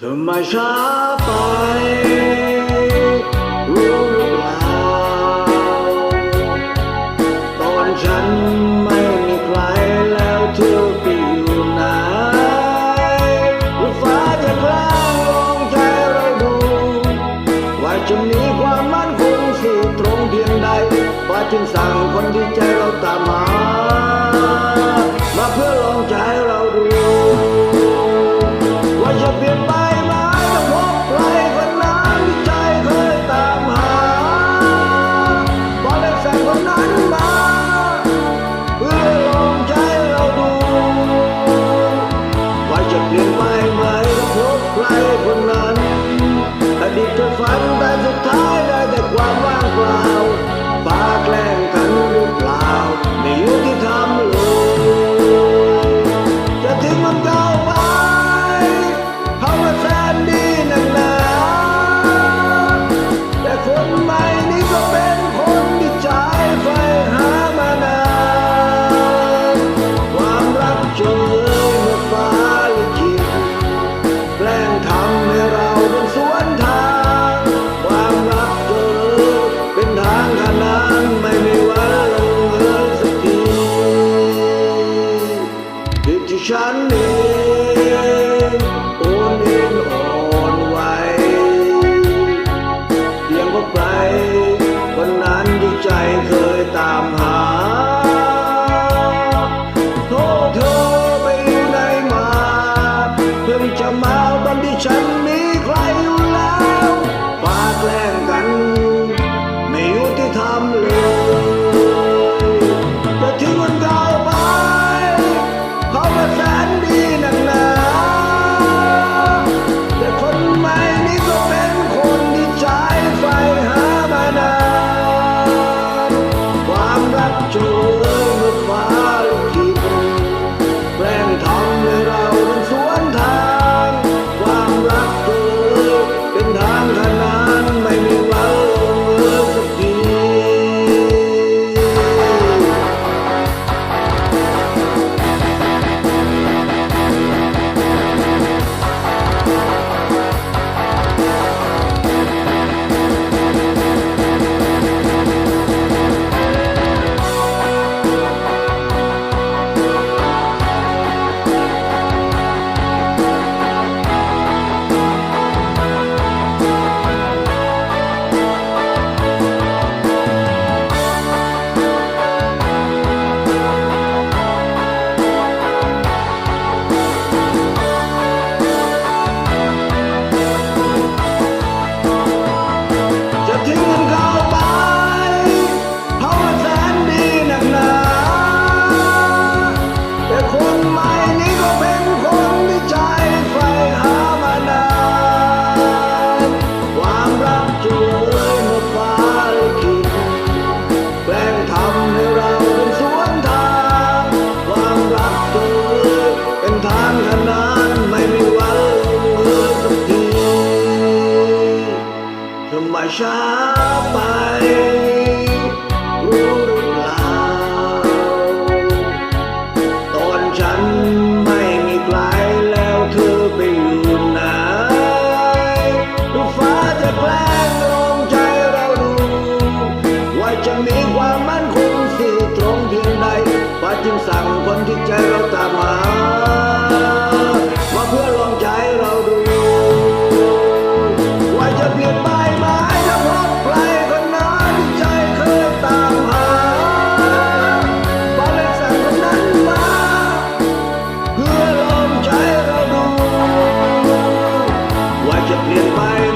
ทำไมช้าไปรู้หรือเปล่าตอนฉันไม่มีใครแล้วเธอไปอยู่ไหนหรือฟ้าจะกล้าลงใจเราดูว่าจะมีความมั่นคงสู่ตรงเพียงใด ฟ้าจึงสั่งคนที่ใจเราตามหา จูงเอ้ยมื่ฟ้าขิตแกล้งทำให้เราเป็นสวนทาง ความรักจูงเป็นทางขนานไม่มีวันลงเสักทีธรรมชา my